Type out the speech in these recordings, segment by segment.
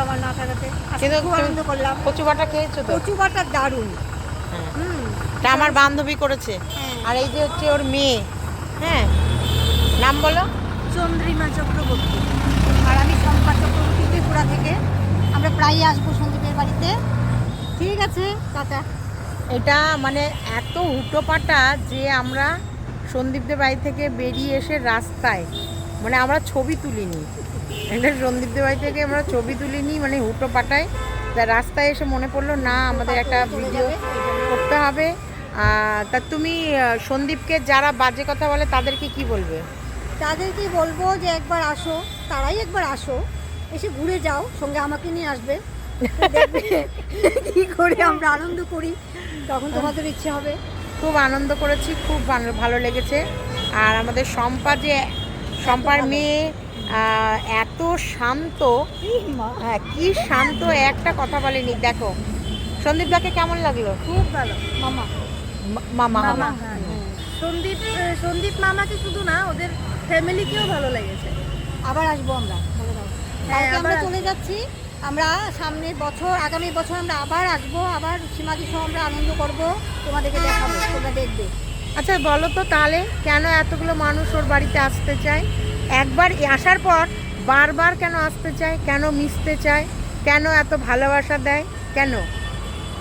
আমার না থাকাতে আনন্দ করলাম। কচু বাটা খেয়েছো তো? কচু বাটা দারুণ। হ্যাঁ। এটা আমার বান্ধবী করেছে। হ্যাঁ। আর এই যে হচ্ছে ওর মেয়ে। হ্যাঁ। নাম বলো? চন্দ্রিমা চক্রবর্তী। আর আমি শম্পা চক্রবর্তী ত্রিপুরা থেকে। আমরা প্রায়ই আসব সন্দীপের বাড়িতে। ঠিক আছে টাটা। এটা মানে এত হুটোপাটা যে আমরা সন্দীপদের বাড়ি থেকে বেরিয়ে এসে রাস্তায় মানে আমরা ছবি তুলিনি। এটা সন্দীপদের বাড়ি থেকে আমরা ছবি তুলিনি মানে হুটো পাটায়। তা রাস্তায় এসে মনে পড়ল না আমাদের একটা ভিডিও করতে হবে। তা তুমি সন্দীপকে যারা বাজে কথা বলে তাদেরকে কি বলবে? তাদেরকে বলব যে একবার আসো তারাই একবার আসো এসে ঘুরে যাও সঙ্গে আমাকে নিয়ে আসবে। কি করে আমরা আনন্দ করি তখন তোমাদের ইচ্ছে হবে। খুব আনন্দ করেছি খুব ভালো লেগেছে। আর আমাদের শম্পা যে শম্পার মেয়ে এত শান্ত। হ্যাঁ কি শান্ত একটা কথা বলেনি দেখো। সন্দীপ দাকে কেমন লাগল? খুব ভালো। মামা। মামা মামা হ্যাঁ। সন্দীপ সন্দীপ মামাকে শুধু না ওদের ফ্যামিলিকেও ভালো লেগেছে। আবার আসব আমরা হ্যাঁ, কালকে আমরা চলে যাচ্ছি। আমরা সামনের বছর আগামী বছর আমরা আবার আসব আবার সীমাদি সহ আমরা আনন্দ করব তোমাদেরকে দেখাবো তোমরা দেখবে। আচ্ছা বলো তো তাহলে কেন এতগুলো মানুষ ওর বাড়িতে আসতে চায়? একবার আসার পর বারবার কেন আসতে চায় কেন মিশতে চায় কেন এত ভালোবাসা দেয় কেন?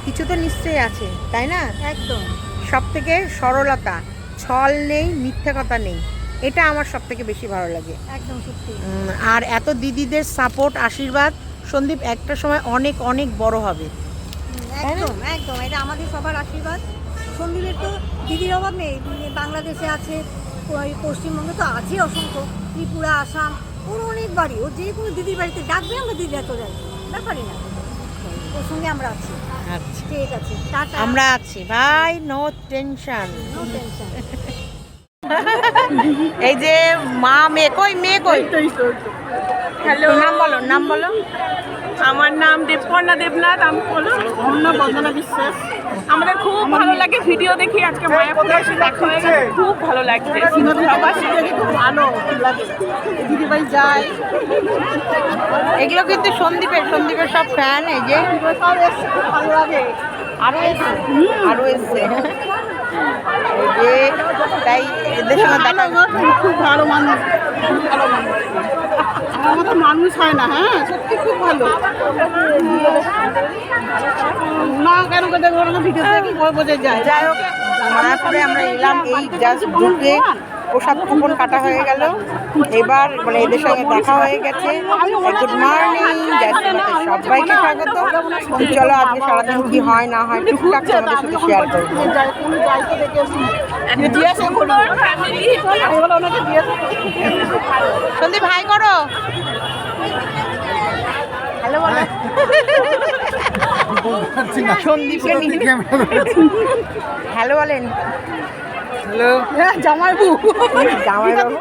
কিছু তো নিশ্চয়ই আছে তাই না? একদম। সব থেকে সরলতা ছল নেই মিথ্যে কথা নেই। এটা আমার সব থেকে বেশি ভালো লাগে। একদম সত্যি। আর এত দিদিদের সাপোর্ট আশীর্বাদ সন্দীপ একটা সময় অনেক অনেক বড় হবে। একদম একদম। এটা আমাদের সবার আশীর্বাদ। সন্দীপের তো দিদির অভাব নেই। বাংলাদেশে আছে পশ্চিমবঙ্গে তো আছে অসংখ্য ত্রিপুরা আসাম ওর অনেক বাড়ি ও যে কোনো দিদির বাড়িতে ডাকবে আমরা দিদিরা চলে যাই ব্যাপারই না। ওর সঙ্গে আমরা আছি। আচ্ছা। ঠিক আছে টাটা। আমরা আছি। ভাই নো টেনশন নো টেনশন এই যে মা মেয়ে কই মেয়ে কই? হ্যালো নাম বলো নাম বলো। আমার নাম দেবকর্ণা দেবনাথ আমি বলো অন্য বন্দনা বিশ্বাস। আমাদের খুব ভালো লাগে ভিডিও দেখি আজকে মায়াপুরে এসে দেখা হয়ে গেছে খুব ভালো লাগছে। সবার সাথে খুব ভালো লাগে। দিদিভাই যায়। এগুলো কিন্তু সন্দীপের সন্দীপের সব ফ্যান এই যে। সব এসে খুব ভালো লাগে আরও এসছে আরও এসছে। এই যে তাই এদের সঙ্গে দেখা খুব ভালো মানুষ। ভালো আমার মতো মানুষ হয় না হ্যাঁ সত্যি খুব ভালো না কেন কেটে ঘটনা ভিডিও দেখি বোঝা যায় যাই হোক মায়াপুরে আমরা এলাম এই জাস্ট ঢুকে প্রসাদ কুপন কাটা হয়ে গেল এবার মানে এদের সঙ্গে দেখা হয়ে গেছে গুড মর্নিং সবাইকে স্বাগত চলো আজকে সারাদিন কি হয় না হয় টুকটাক তোমাদের সাথে শেয়ার করব সন্দীপ হাই করো। হ্যালো বলো। সন্দীপকে হ্যালো বলেন। হ্যালো জামাইবু জামাইবাবু।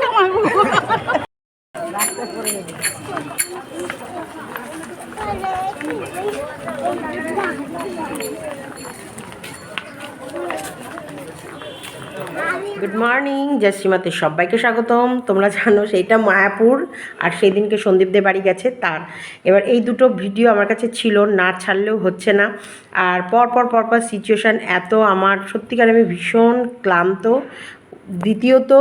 গুড মর্নিং জয়শ্রীমাতে সবাইকে স্বাগতম। তোমরা জানো সেইটা মায়াপুর, আর সেই দিনকে সন্দীপদের বাড়ি গেছে তার। এবার এই দুটো ভিডিও আমার কাছে ছিল, না ছাড়লেও হচ্ছে না। আর পর পর পর পর সিচুয়েশান এত আমার, সত্যিকার আমি ভীষণ ক্লান্ত। দ্বিতীয়ত,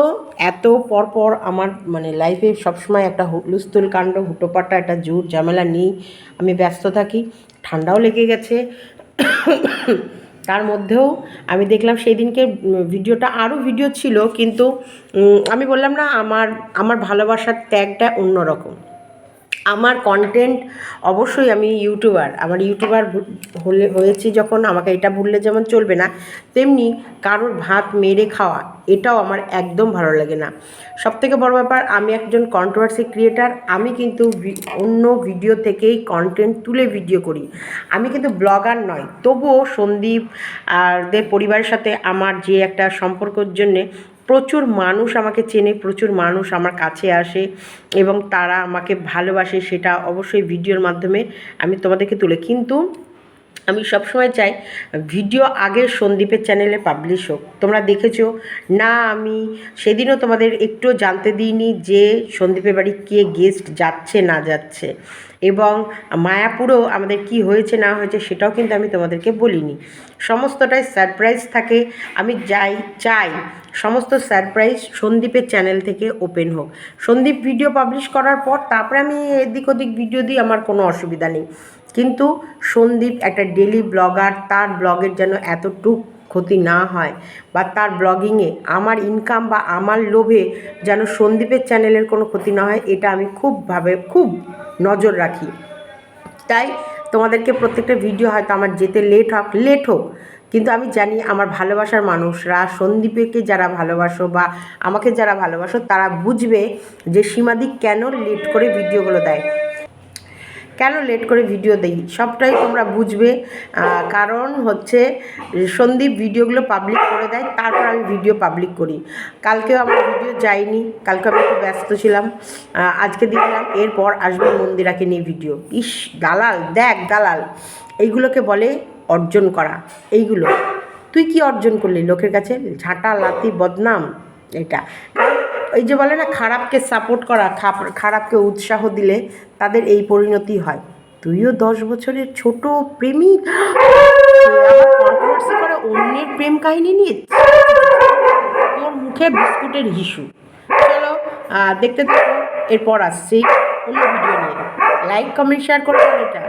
এত পর পর আমার মানে লাইফে সবসময় একটা হুলস্থুল কাণ্ড, হুটোপাটা, একটা জোর ঝামেলা নিই আমি ব্যস্ত থাকি। ঠান্ডাও লেগে গেছে। তার মধ্যেও আমি দেখলাম সেই দিনকে ভিডিওটা আরও ভিডিও ছিল, কিন্তু আমি বললাম না, আমার আমার ভালোবাসার ত্যাগটা অন্যরকম। আমার কন্টেন্ট অবশ্যই আমি ইউটিউবার আমার ইউটিউবার হলে, হয়েছি যখন আমাকে এটা ভুললে যেমন চলবে না, তেমনি কারোর ভাত মেরে খাওয়া, এটাও আমার একদম ভালো লাগে না। সবথেকে বড় ব্যাপার, আমি একজন কন্ট্রোভার্সি ক্রিয়েটার আমি কিন্তু অন্য ভিডিও থেকেই কন্টেন্ট তুলে ভিডিও করি। আমি কিন্তু ব্লগার নয়, তবুও সন্দীপ আর দের পরিবারের সাথে আমার যে একটা সম্পর্কের জন্যে প্রচুর মানুষ আমাকে চেনে, প্রচুর মানুষ আমার কাছে আসে এবং তারা আমাকে ভালোবাসে, সেটা অবশ্যই ভিডিওর মাধ্যমে আমি তোমাদেরকে তুলে। কিন্তু আমি সবসময় চাই ভিডিও আগে সন্দীপের চ্যানেলে পাবলিশ হোক। তোমরা দেখেছ, না, আমি সেদিনও তোমাদের একটু জানতে দিইনি যে সন্দীপের বাড়ি কে গেস্ট যাচ্ছে, না যাচ্ছে। এবং মায়াপুরেও আমাদের কি হয়েছে, না হয়েছে, সেটাও কিন্তু আমি তোমাদেরকে বলিনি। সমস্তটাই সারপ্রাইজ থাকে। আমি যাই, চাই সমস্ত সারপ্রাইজ সন্দীপের চ্যানেল থেকে ওপেন হোক। সন্দীপ ভিডিও পাবলিশ করার পর, তারপরে আমি এদিক ওদিক ভিডিও দিই, আমার কোনো অসুবিধা নেই। কিন্তু সন্দীপ একটা ডেলি ব্লগার তার ব্লগের যেন এতটুক ক্ষতি না হয় বা তার ব্লগিংয়ে আমার ইনকাম বা আমার লোভে যেন সন্দীপের চ্যানেলের কোনো ক্ষতি না হয়, এটা আমি খুব ভাবে, খুব নজর রাখি। তাই তোমাদেরকে প্রত্যেকটা ভিডিও হয়তো আমার যেতে লেট হোক লেট হোক, কিন্তু আমি জানি আমার ভালোবাসার মানুষরা, সন্দীপকে যারা ভালোবাসো বা আমাকে যারা ভালোবাসো, তারা বুঝবে যে সীমাদি কেন লেট করে ভিডিওগুলো দেয়। কেন লেট করে ভিডিও দেই? সবটাই তোমরা বুঝবে। কারণ হচ্ছে, সন্দীপ ভিডিওগুলো পাবলিক করে দেয়, তারপর আমি ভিডিও পাবলিক করি। কালকেও আমার ভিডিও যায়নি, কালকে আমি একটু ব্যস্ত ছিলাম। আজকে দেখলাম, এরপর আসবে মন্দিরাকে নিয়ে ভিডিও ইস, দালাল, দেখ দালাল, এইগুলোকে বলে অর্জন করা। এইগুলো। তুই কি অর্জন করলি লোকের কাছে? ঝাঁটা লাতি বদনাম, এটা। এই যে বলে না, খারাপকে সাপোর্ট করা খারাপকে উৎসাহ দিলে তাদের এই পরিণতি হয়। তুইও দশ বছরের ছোট প্রেমিক। করে অন্যের প্রেম কাহিনী নিয়ে তোর মুখে বিস্কুটের হিসু। চলো দেখতে থাকো, এরপর আসছি অন্য ভিডিও নিয়ে। লাইক কমেন্ট শেয়ার করো, এটা।